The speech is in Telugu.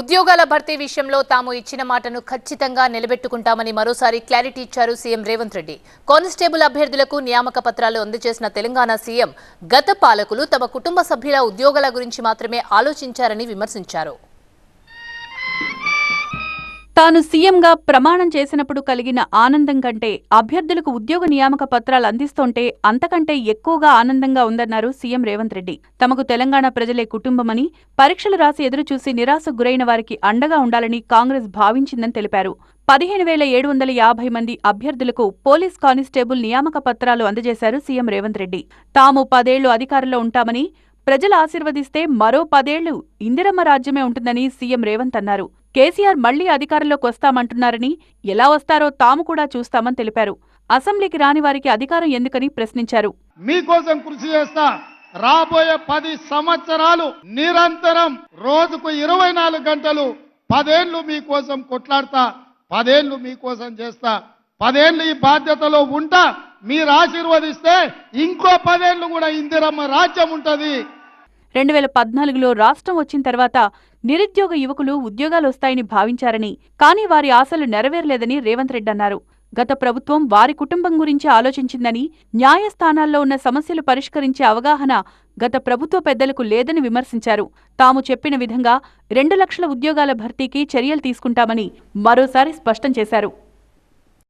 ఉద్యోగాల భర్తీ విషయంలో తాము ఇచ్చిన మాటను ఖచ్చితంగా నిలబెట్టుకుంటామని మరోసారి క్లారిటీ ఇచ్చారు సీఎం రేవంత్ రెడ్డి. కానిస్టేబుల్ అభ్యర్థులకు నియామక పత్రాలు అందజేసిన తెలంగాణ సీఎం గత పాలకులు తమ కుటుంబ సభ్యుల ఉద్యోగాల గురించి మాత్రమే ఆలోచించారని విమర్శించారు. తాను సీఎంగా ప్రమాణం చేసినప్పుడు కలిగిన ఆనందం కంటే అభ్యర్థులకు ఉద్యోగ నియామక పత్రాలు అందిస్తుంటే అంతకంటే ఎక్కువగా ఆనందంగా ఉందన్నారు సీఎం రేవంత్ రెడ్డి. తమకు తెలంగాణ ప్రజలే కుటుంబమని పరీక్షలు రాసి ఎదురుచూసి నిరాశకు గురైన వారికి అండగా ఉండాలని కాంగ్రెస్ భావించిందని తెలిపారు. పదిహేను వేల ఏడు వందల యాభై మంది అభ్యర్థులకు పోలీస్ కానిస్టేబుల్ నియామక పత్రాలు అందజేశారు సీఎం రేవంత్ రెడ్డి. తాము పదేళ్ళు అధికారంలో ఉంటామని ప్రజలు ఆశీర్వదిస్తే మరో పదేళ్ళు ఇందిరమ్మ రాజ్యమే ఉంటుందని సీఎం రేవంత్ అన్నారు. కేసీఆర్ మళ్ళీ అధికారంలోకి వస్తామంటున్నారని ఎలా వస్తారో తాము కూడా చూస్తామని తెలిపారు. అసెంబ్లీకి రాని వారికి అధికారం ఎందుకని ప్రశ్నించారు. మీకోసం కృషి చేస్తా రాబోయే పది సంవత్సరాలు నిరంతరం రోజుకు ఇరవై నాలుగు గంటలు పదేళ్ళు మీకోసం కొట్లాడతా పదేళ్ళు మీకోసం చేస్తా పదేళ్ళు ఈ బాధ్యతలో ఉంటా మీరు ఆశీర్వదిస్తే ఇంకో పదేళ్ళు కూడా ఇందిరమ్మ రాజ్యం ఉంటది. రెండు వేల పద్నాలుగులో రాష్ట్రం వచ్చిన తర్వాత నిరుద్యోగ యువకులు ఉద్యోగాలు వస్తాయని భావించారని కానీ వారి ఆశలు నెరవేరలేదని రేవంత్ రెడ్డి అన్నారు. గత ప్రభుత్వం వారి కుటుంబం గురించి ఆలోచించిందని న్యాయస్థానాల్లో ఉన్న సమస్యలు పరిష్కరించే అవగాహన గత ప్రభుత్వ పెద్దలకు లేదని విమర్శించారు. తాము చెప్పిన విధంగా రెండు లక్షల ఉద్యోగాల భర్తీకి చర్యలు తీసుకుంటామని మరోసారి స్పష్టం చేశారు.